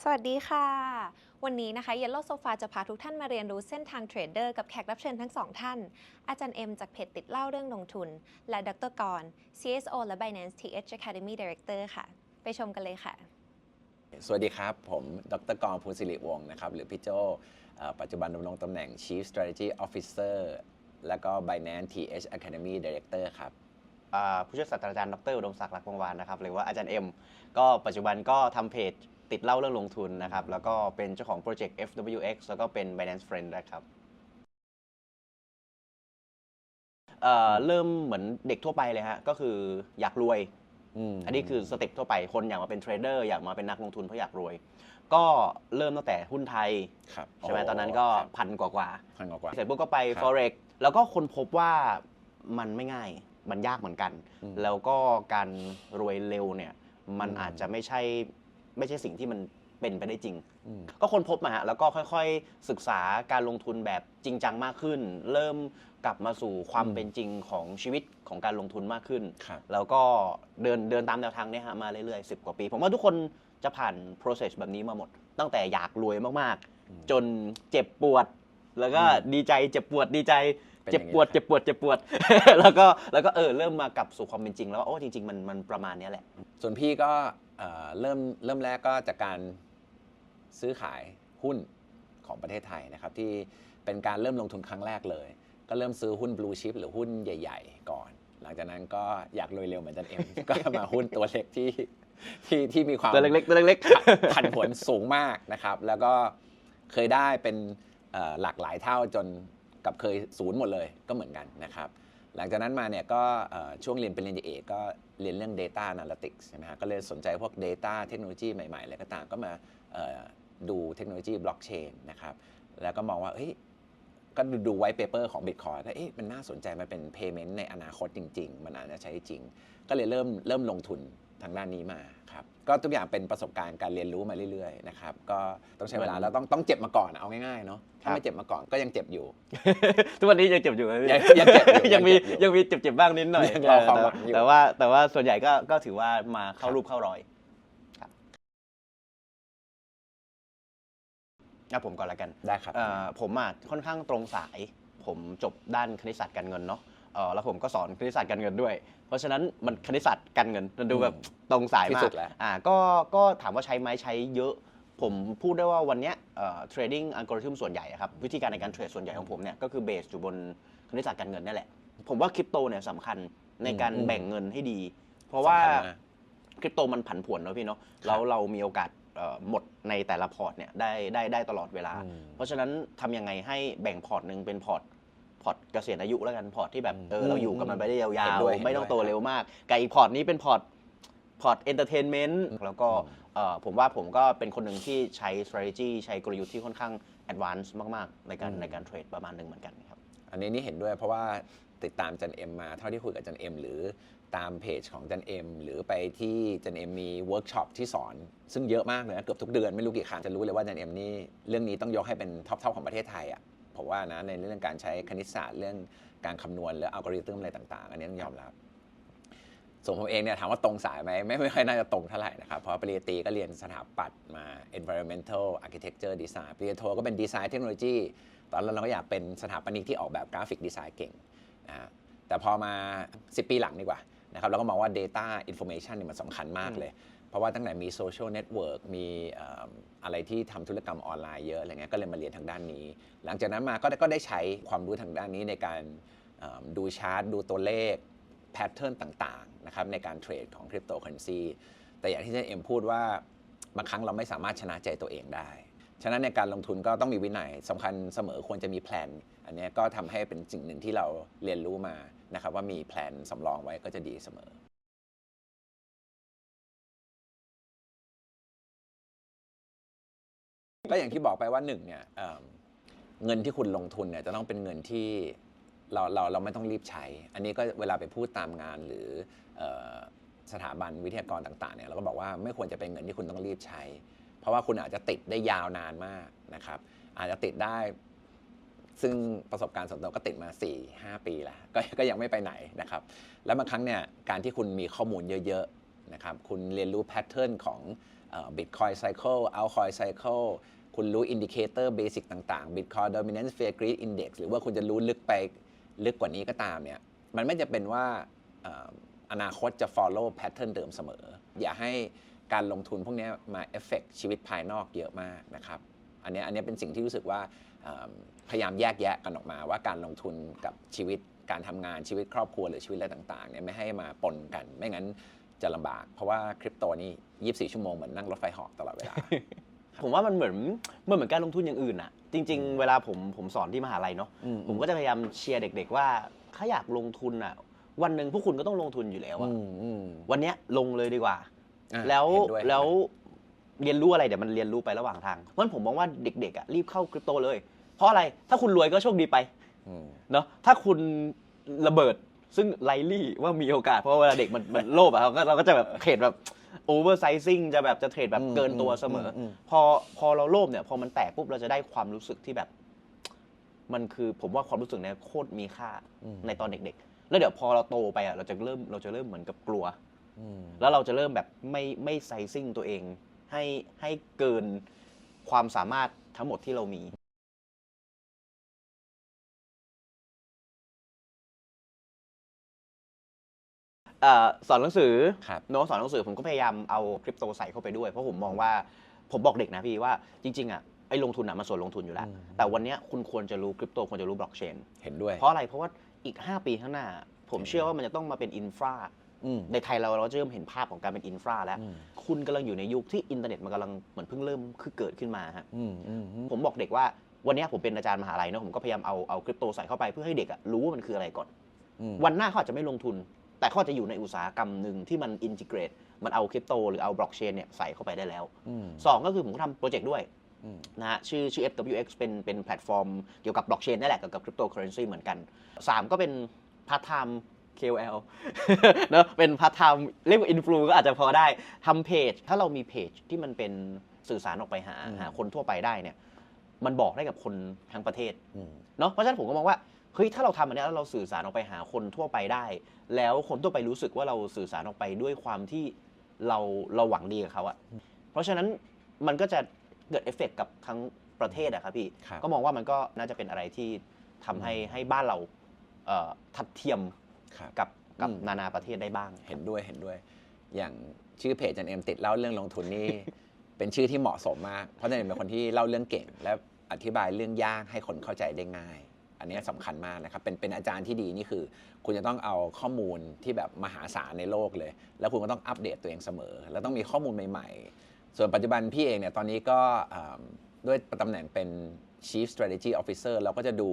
สวัสดีค่ะ วันนี้นะคะ Yellow Sofa จะพาทุกท่านมาเรียนรู้เส้นทางเทรดเดอร์กับแขกรับเชิญทั้งสองท่าน อาจารย์เอ็มจากเพจติดเล่าเรื่องลงทุน และดรกร CSO และ Binance TH Academy Director ค่ะ ไปชมกันเลยค่ะ สวัสดีครับ ผม ดรกรภูสิริวงศ์นะครับ หรือพี่โจเอ่อปัจจุบันดำรงตำแหน่ง Chief Strategy Officer แล้วก็ Binance TH Academy Director ครับอ่าผู้ช่วยศาสตราจารย์ดรอุดมศักดิ์หลักวงศ์วานนะครับหรือว่าอาจารย์เอ็มก็ปัจจุบันก็ทำเพจ ติดเล่าเรื่องลงทุนนะครับ แล้วก็เป็นเจ้าของโปรเจกต์ FWX แล้วก็เป็น Binance Friend นะครับเอ่อเริ่มเหมือนเด็กทั่วไปเลยฮะ ก็คืออยากรวยอันนี้คือสเต็ปทั่วไป คนอยากมาเป็นเทรดเดอร์อยากมาเป็นนักลงทุนเพราะอยากรวย ก็เริ่มตั้งแต่หุ้นไทย ครับใช่ไหมตอนนั้นก็ครับพันกว่ากว่าพันกว่าเสร็จปุ๊บก็ไป ครับ forex แล้วก็คนพบว่ามันไม่ง่าย มันยากเหมือนกัน อืมแล้วก็การรวยเร็วเนี่ย มันอืมอาจจะไม่ใช่ ไม่ใช่สิ่งที่มันเป็นไปได้จริงอืมก็คนพบมาฮะแล้วก็ค่อยๆ ศึกษาการลงทุนแบบจริงจังมากขึ้น เริ่มกลับมาสู่ความอืมเป็นจริงของชีวิตของการลงทุนมากขึ้น ครับ แล้วก็เดินเดินตามแนวทางเนี้ยฮะมาเรื่อยๆ10กว่าปี ผมว่าทุกคนจะผ่าน process แบบนี้มาหมด ตั้งแต่อยากรวยมากๆจนเจ็บปวด แล้วก็อืมดีใจเจ็บปวดดีใจ เป็นเจ็บอย่างนี้ปวดครับ เจ็บปวดเจ็บปวด แล้วก็แล้วก็เออเริ่มมากลับสู่ความเป็นจริง แล้วว่าโอ้จริง ๆ มันมันประมาณเนี้ยแหละ ส่วนพี่ก็ เอ่อเริ่มเริ่มแรกก็จากการซื้อขายหุ้นของประเทศไทยนะครับ ที่เป็นการเริ่มลงทุนครั้งแรกเลย ก็เริ่มซื้อหุ้น blue chip หรือหุ้นใหญ่ ๆ ก่อน หลังจากนั้นก็อยากรวยเร็วเหมือนจันเอ็มก็มาหุ้นตัวเล็กที่ที่ที่มีความตัวเล็กๆตัวเล็กผันผวนสูงมากนะครับ แล้วก็เคยได้เป็นเอ่อหลากหลายเท่าจนกับเคยศูนย์หมดเลยก็เหมือนกันนะครับ หลังจากนั้นมาเนี่ยก็ช่วงเรียนเป็นเรียนเอกก็เรียนเรื่อง Data Analytics ใช่ไหมฮะก็เลยสนใจพวก Data เทคโนโลยีใหม่ๆอะไรก็ตามก็มาดูเทคโนโลยีบล็อกเชนนะครับแล้วก็มองว่าเฮ้ยก็ดูดูไว้เปเปอร์ของ Bitcoin แล้วเอ๊ะมันน่าสนใจมันเป็น payment ในอนาคตจริง ๆ มันอาจจะใช้จริง ก็เลยเริ่มเริ่มลงทุน ทางด้านนี้มาครับก็ทุกอย่างเป็นประสบการณ์การเรียนรู้มาเรื่อยๆนะครับก็ต้องใช้เวลามันแล้วต้องต้องเจ็บมาก่อนเอาง่ายๆเนาะครัถ้าบไม่เจ็บมาก่อนก็ยังเจ็บอยู่ๆทุกวันนี้ยังเจ็บอยู่ไหมพี่ยังยังเจ็บอยู่ยังมียังเจ็บอยู่ยังมีเจ็บๆบ้างนิดหน่อยยังรอความหวังอยู่ แต่ว่าแต่ว่าส่วนใหญ่ก็ก็ถือว่ามาเข้ารูปเข้ารอยครับอะผมก่อนละกัน ได้ครับ เอ่อผมอะค่อนข้างตรงสาย ผมจบด้านคณิตศาสตร์การเงินเนาะ เออแล้วผมก็สอนคณิตศาสตร์การเงินด้วย เพราะฉะนั้นมันคณิตศาสตร์การเงินมันดูแบบตรงสายที่มาสุกดแล้ว อ่าก็ก็ถามว่าใช้ไหมใช้เยอะ ผมพูดได้ว่าวันเนี้ยเทรดดิ้งอัลกอริทึมส่วนใหญ่อะครับวิธีการในการเทรดส่วนใหญ่ของผมเนี่ยก็คือเบสอยู่บนคณิตศาสตร์การเงินนี่แหละ ผมว่าคริปโตเนี่ยสำคัญในการอืมแบ่งเงินให้ดี เพราะว่าสำคัญมาก คริปโตมันผันผวนเนอะพี่เนาะแล้วเรามีโอกาสเอ่อหมดในแต่ละพอร์ตเนี่ยได้ได้ได้ตลอดเวลา อืม เพราะฉะนั้นทำยังไงให้แบ่งพอร์ตหนึ่งเป็นพอร์ต พอร์ตเกษียณอายุแล้วกันพอร์ตที่แบบเอออืมเราอยู่กับมันไปได้ยาเห็นวด้วยเห็นๆไม่ต้องโตด้วยครับเร็วมากกับอีกพอร์ตนี้เป็นพอร์ตพอร์ตเอนเตอร์เทนเมนต์แล้วก็อืมเอ่อผมว่าผมก็เป็นคนหนึ่งที่ใช้ strategy ใช้กลยุทธ์ที่ค่อนข้าง advance มาก ๆ ในการในการเทรดประมาณหนึ่งเหมือนกันครับ อันนี้นี่เห็นด้วยเพราะว่าติดตามจันเอ็มมาเท่าที่คุยกับจันเอ็มหรือตามเพจของจันเอ็มหรือไปที่จันเอ็มมีเวิร์กช็อปที่สอน ซึ่งเยอะมากเลยนะเกือบทุกเดือนไม่รู้กี่ครั้งจะรู้เลยว่าจันเอ็มนี่เรื่องนี้ต้องยกให้เป็นท็อปทของประเทศไทยอะ ผมว่านะในเรื่องการใช้คณิตศาสตร์เรื่องการคำนวณหรืออัลกอริทึมอะไรต่างๆ อันนี้ต้องยอมรับ ส่วนผมเองเนี่ยถามว่าตรงสายไหมไม่ไม่ค่อยน่าจะตรงเท่าไหร่นะครับ เพราะปริญญาตรีก็เรียนสถาปัตย์มา environmental architecture design ปริญญาโทก็เป็นดีไซน์เทคโนโลยี ตอนนั้นเราก็อยากเป็นสถาปนิกที่ออกแบบกราฟิกดีไซน์เก่งนะฮะแต่พอมา 10 ปีหลังดีกว่านะครับเราก็มองว่า Data Information เนี่ยมันสำคัญมากเลย เพราะว่าตั้งแต่มีโซเชียลเน็ตเวิร์กมีอะไรที่ทำธุรกรรมออนไลน์เยอะอะไรเงี้ยก็เลยมาเรียนทางด้านนี้ หลังจากนั้นมาก็ได้ก็ได้ใช้ความรู้ทางด้านนี้ในการดูชาร์ตดูตัวเลขแพทเทิร์นต่างๆนะครับในการเทรดของคริปโตเคอเรนซีแต่อย่างที่เจนเอ็มพูดว่าบางครั้งเราไม่สามารถชนะใจตัวเองได้ ฉะนั้นในการลงทุนก็ต้องมีวินัยสำคัญเสมอควรจะมีแพลนอันนี้ก็ทำให้เป็นสิ่งหนึ่งที่เราเรียนรู้มานะครับว่ามีแพลนสำรองไว้ก็จะดีเสมอ ก็อย่างที่บอกไปว่าหนึ่งเนี่ยเอิ่มเงินที่คุณลงทุนเนี่ยจะต้องเป็นเงินที่เราเราเราไม่ต้องรีบใช้ อันนี้ก็เวลาไปพูดตามงานหรือเออสถาบันวิทยากรต่างๆเนี่ยเราก็บอกว่าไม่ควรจะเป็นเงินที่คุณต้องรีบใช้ เพราะว่าคุณอาจจะติดได้ยาวนานมากนะครับ อาจจะติดได้ ซึ่งประสบการณ์ส่วนตัวก็ติดมา 4 5 ปีแล้วก็ก็ยังไม่ไปไหนนะครับ แล้วบางครั้งเนี่ยการที่คุณมีข้อมูลเยอะๆนะครับคุณเรียนรู้แพทเทิร์นของ Bitcoin Cycle Altcoin Cycle คุณรู้อินดิเคเตอร์เบสิกต่างๆ Bitcoin Dominance Fear Greed Index หรือว่าคุณจะรู้ลึกไปลึกกว่านี้ก็ตามเนี่ย มันไม่จะเป็นว่าอนาคตจะ follow pattern เดิมเสมอ อย่าให้การลงทุนพวกนี้มาเอฟเฟกชีวิตภายนอกเยอะมากนะครับ อันนี้อันนี้เป็นสิ่งที่รู้สึกว่าพยายามแยกแยะกันออกมาว่าการลงทุนกับชีวิตการทำงานชีวิตครอบครัวหรือชีวิตอะไรต่างๆเนี่ยไม่ให้มาปนกัน ไม่งั้น จะลำบาก เพราะว่าคริปโตนี่24 ชั่วโมงเหมือนนั่งรถไฟเหาะตลอดเวลา ผมว่ามันเหมือนมันเหมือนการลงทุนอย่างอื่นอะจริง ๆ เวลาผมผมสอนที่มหาลัยเนาะอืม ผมก็จะพยายามเชียร์เด็ก ๆ ว่าถ้าอยากลงทุนอะวันหนึ่งพวกคุณก็ต้องลงทุนอยู่แล้วอะอืมอืมวันเนี้ยลงเลยดีกว่า อะแล้วเห็นด้วยแล้วเรียนรู้อะไรเดี๋ยวมันเรียนรู้ไประหว่างทางเพราะฉะนั้นผมมองว่าเด็กๆอะรีบเข้าคริปโตเลย เพราะอะไรถ้าคุณรวยก็โชคดีไปอืม เนาะถ้าคุณระเบิด ซึ่งไลลี่ว่ามีโอกาสเพราะว่าเวลาเด็กมันมันโลภอะเราก็เราก็จะแบบเทรดแบบโอเวอร์ไซซิ่งจะแบบจะเทรดแบบอืมเกินตัวเสมอออืมพอพอเราโลภเนี่ยพอมันแตกปุ๊บเราจะได้ความรู้สึกที่แบบ มันคือผมว่าความรู้สึกเนี่ยโคตรมีค่าอืมในตอนเด็ก ๆ แล้วเดี๋ยวพอเราโตไปอะเราจะเริ่มเราจะเริ่มเหมือนกับกลัวอืมแล้วเราจะเริ่มแบบไม่ไม่ไซซิ่งตัวเอง ให้ให้เกินความสามารถทั้งหมดที่เรามี เอ่อสอนหนังสือครับ เนอะสอนหนังสือผมก็พยายามเอาคริปโตใส่เข้าไปด้วย เพราะผมมองว่าผมบอกเด็กนะพี่ว่าจริงๆอะไอ้ลงทุนอะมันส่วนลงทุนอยู่แล้วอืมแต่วันเนี้ยคุณควรจะรู้คริปโตควรจะรู้บล็อกเชนเห็นด้วยเพราะอะไรเพราะว่าอีก 5 ปีข้างหน้า ผมเชื่อว่ามันจะต้องมาเป็นอินฟรา อืม ในไทยเราเราจะเริ่มเห็นภาพของการเป็นอินฟราแล้ว อืม คุณกำลังอยู่ในยุคที่อินเทอร์เน็ตมันกำลังเหมือนเพิ่งเริ่มคือเกิดขึ้นมาฮะอืมอืมอืมผมบอกเด็กว่าวันเนี้ยผมเป็นอาจารย์มหาลัยเนอะผมก็พยายามเอาเอาคริปโตใส่เข้าไปเพื่อให้เด็กอะรู้ว่ามันคืออะไรก่อน อืมวันหน้าเขาอาจจะไม่ลงทุน แต่เขาอาจจะอยู่ในอุตสาหกรรมหนึ่งที่มันอินทิเกรตมันเอาคริปโตหรือเอาบล็อกเชนเนี่ยใส่เข้าไปได้แล้วอืมสองก็คือผมก็ทำโปรเจกต์ด้วยอืมนะฮะชื่อชื่อ FWX เป็นเป็นแพลตฟอร์มเกี่ยวกับบล็อกเชนนั่นแหละเกี่ยวกับคริปโตเคอเรนซีเหมือนกัน 3 ก็เป็นพาร์ทไทม์ KOL เนอะเป็นพาร์ทไทม์เรียกว่าอินฟลูก็อาจจะพอได้ทำเพจ ถ้าเรามีเพจที่มันเป็นสื่อสารออกไปหาอืมหาคนทั่วไปได้เนี่ยมันบอกได้กับคนทั้งประเทศอืมเนาะเพราะฉะนั้นผมก็มองว่า เฮ้ยถ้าเราทำอันเนี้ยแล้วเราสื่อสารออกไปหาคนทั่วไปได้ แล้วคนทั่วไปรู้สึกว่าเราสื่อสารออกไปด้วยความที่เราเราหวังดีกับเขาอะเพราะฉะนั้นมันก็จะเกิดเอฟเฟกต์กับทั้งประเทศอะครับพี่ ครับ ก็มองว่ามันก็น่าจะเป็นอะไรที่ทำให้ให้บ้านเราเอ่อทัดเทียมครับ กับกับอืม นานาประเทศได้บ้าง เห็นด้วยเห็นด้วย อย่างชื่อเพจจันเอ็มติดเล่าเรื่องลงทุนนี่ เป็นชื่อที่เหมาะสมมาก เพราะจันเอ็มเป็นคนที่เล่าเรื่องเก่ง และอธิบายเรื่องยากให้คนเข้าใจได้ง่าย อันนี้สำคัญมากนะครับเป็นเป็นอาจารย์ที่ดีนี่คือ คุณจะต้องเอาข้อมูลที่แบบมหาศาลในโลกเลย แล้วคุณก็ต้องอัปเดตตัวเองเสมอ แล้วต้องมีข้อมูลใหม่ ๆ ส่วนปัจจุบันพี่เองเนี่ยตอนนี้ก็อ่าด้วยตำแหน่งเป็น Chief Strategy Officer เราก็จะดู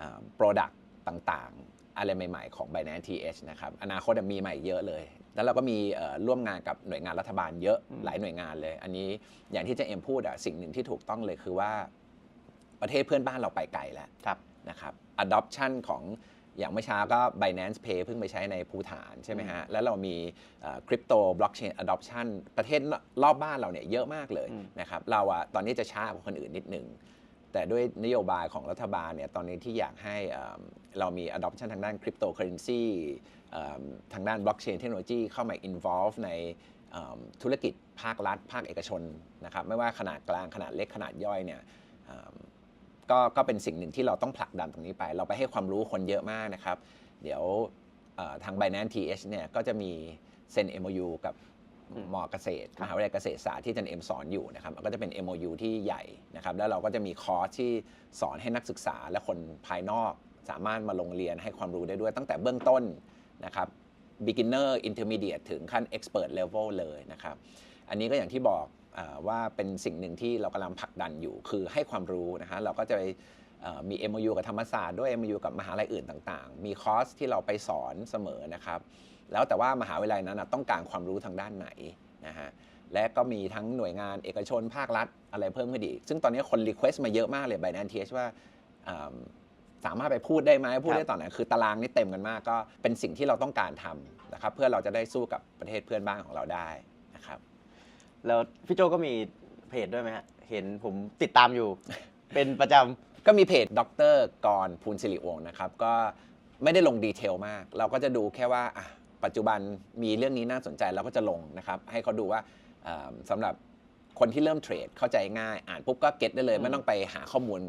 อ่า Product ต่างๆ อะไรใหม่ ๆ ของ Binance TH นะครับ อนาคตมีใหม่เยอะเลย แล้วเราก็มีเอ่อร่วมงานกับหน่วยงานรัฐบาลเยอะหลายหน่วยงานเลย อันนี้อย่างที่เจเอ็มพูดอะสิ่งหนึ่งที่ถูกต้องเลยคือว่า ประเทศเพื่อนบ้านเราไปไกลแล้วครับ นะครับ adoption ของอย่างเมื่อเช้าก็ Binance Pay เพิ่งไปใช้ในภูฐานใช่ไหมฮะ แล้วเรามีคริปโตบล็อกเชน adoption ประเทศรอบบ้านเราเนี่ยเยอะมากเลยอืมนะครับ เราอะตอนนี้จะช้ากว่าคนอื่นนิดนึง แต่ด้วยนโยบายของรัฐบาลเนี่ยตอนนี้ที่อยากให้เอิ่มเรามี adoption ทางด้านคริปโตเคอเรนซีทางด้านบล็อกเชนเทคโนโลยีเข้ามา involve ในเอิ่มธุรกิจภาครัฐ ภาคเอกชนนะครับ ไม่ว่าขนาดกลางขนาดเล็กขนาดย่อยเนี่ยเอิ่ม ก็ก็เป็นสิ่งหนึ่งที่เราต้องผลักดันตรงนี้ไป เราไปให้ความรู้คนเยอะมากนะครับ เดี๋ยวเอ่อทาง Binance TH เนี่ยก็จะมีเซ็น MOU กับอืมมอเกษตรมหาวิทยาลัยเกษตรศาสตร์ที่อาจันเอ็มสอนอยู่นะครับมันก็จะเป็น MOU ที่ใหญ่นะครับ แล้วเราก็จะมีคอร์สที่สอนให้นักศึกษาและคนภายนอก สามารถมาลงเรียนให้ความรู้ได้ด้วยตั้งแต่เบื้องต้นนะครับ beginner intermediate ถึงขั้น expert level เลยนะครับ อันนี้ก็อย่างที่บอกอา ว่าเป็นสิ่งหนึ่งที่เรากำลังผลักดันอยู่ คือให้ความรู้นะฮะเราก็จะไปเอ่อมี MOU กับธรรมศาสตร์ด้วย MOU กับมหาลัยอื่นต่างๆ มีคอร์สที่เราไปสอนเสมอนะครับ แล้วแต่ว่ามหาวิทยาลัยนั้นนะต้องการความรู้ทางด้านไหนนะฮะและก็มีทั้งหน่วยงานเอกชนภาครัฐอะไรเพิ่มขึ้นอีก ซึ่งตอนนี้คนรีเควสต์มาเยอะมากเลย b บ n a n c e TH ว่าสามารถไปพูดได้ไหมพูดได้ตอนไหนคือตารางนี่เต็มกันมากก็เป็นสิ่งที่เราต้องการทำนะครับเพื่อเราจะได้สู้กับประเทศเพื่อนบ้านของเราได้ แล้วพี่โจก็มีเพจด้วยไหมฮะ เห็นผมติดตามอยู่ เป็นประจำ ก็มีเพจดรกรภูลสิริวงศ์นะครับ ก็ไม่ได้ลงดีเทลมาก เราก็จะดูแค่ว่าอะปัจจุบันมีเรื่องนี้น่าสนใจเราก็จะลงนะครับ ให้เขาดูว่าอ่าสำหรับคนที่เริ่มเทรดเข้าใจง่าย อ่านปุ๊บก็เก็ตได้เลยอืมไม่ต้องไปหาข้อมูล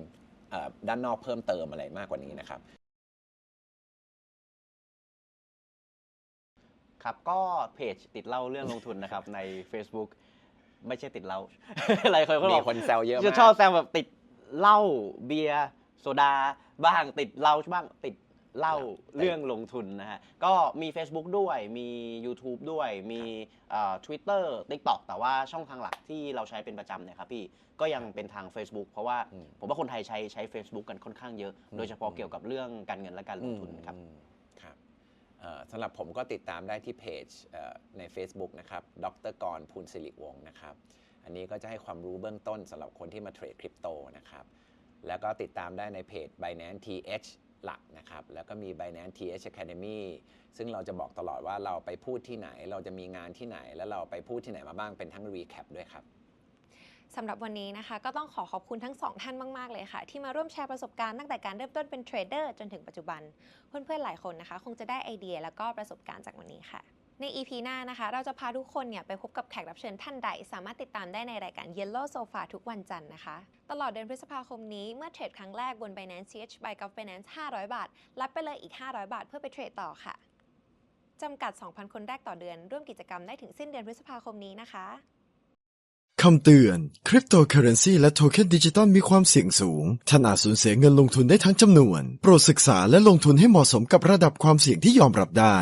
เอ่อด้านนอกเพิ่มเติมอะไรมากกว่านี้นะครับ ครับก็เพจติดเล่าเรื่องลงทุนนะครับ ใน Facebook ไม่ใช่ติดเหล้าอะไรคนก็บมีอกคนแซวเยอะจะมากชอบแซวแบบติดเหล้าเบียร์โซดาบ้างติดเหล้าบ้างติดเหล้าเรื่องลงทุนนะฮะ ก็มี Facebook ด้วยมี YouTube ด้วยมีเอ่อ Twitter TikTok แต่ว่าช่องทางหลักที่เราใช้เป็นประจำเนี่ยครับพี่ก็ยังเป็นทาง Facebook เพราะว่าอืม ผมว่าคนไทยใช้ใช้ Facebook กันค่อนข้างเยอะ โดยเฉพาะเกี่ยวกับเรื่องการเงินและการลงทุนครับ อืมครับเอ่อ สำหรับผมก็ติดตามได้ที่เพจใน Facebook นะครับ ดรกรภูลสิริวงศ์นะครับ อันนี้ก็จะให้ความรู้เบื้องต้นสำหรับคนที่มาเทรดคริปโตนะครับ แล้วก็ติดตามได้ในเพจ Binance TH หลักนะครับ แล้วก็มี Binance TH Academy ซึ่งเราจะบอกตลอดว่าเราไปพูดที่ไหน เราจะมีงานที่ไหน แล้วเราไปพูดที่ไหนมาบ้างเป็นทั้ง recap ด้วยครับ สำหรับวันนี้นะคะ ก็ต้องขอขอบคุณทั้งสองท่านมาก ๆ เลยค่ะ ที่มาร่วมแชร์ประสบการณ์ตั้งแต่การเริ่มต้นเป็นเทรดเดอร์จนถึงปัจจุบัน เพื่อนๆหลายคนนะคะ คงจะได้ไอเดียแล้วก็ประสบการณ์จากวันนี้ค่ะ ใน EP หน้านะคะ เราจะพาทุกคนเนี่ยไปพบกับแขกรับเชิญท่านใด สามารถติดตามได้ในรายการ Yellow Sofa ทุกวันจันทร์นะคะ ตลอดเดือนพฤษภาคมนี้เมื่อเทรดครั้งแรกบน Binance CH by Gulf Finance 500 บาท รับไปเลยอีก 500 บาท เพื่อไปเทรดต่อค่ะจำกัด 2,000 คนแรกต่อเดือน ร่วมกิจกรรมได้ถึงสิ้นเดือนพฤษภาคมนี้นะคะ คำเตือน คริปโตเคอเรนซีและโทเค็นดิจิตอลมีความเสี่ยงสูง ท่านอาจสูญเสียเงินลงทุนได้ทั้งจำนวน โปรดศึกษาและลงทุนให้เหมาะสมกับระดับความเสี่ยงที่ยอมรับได้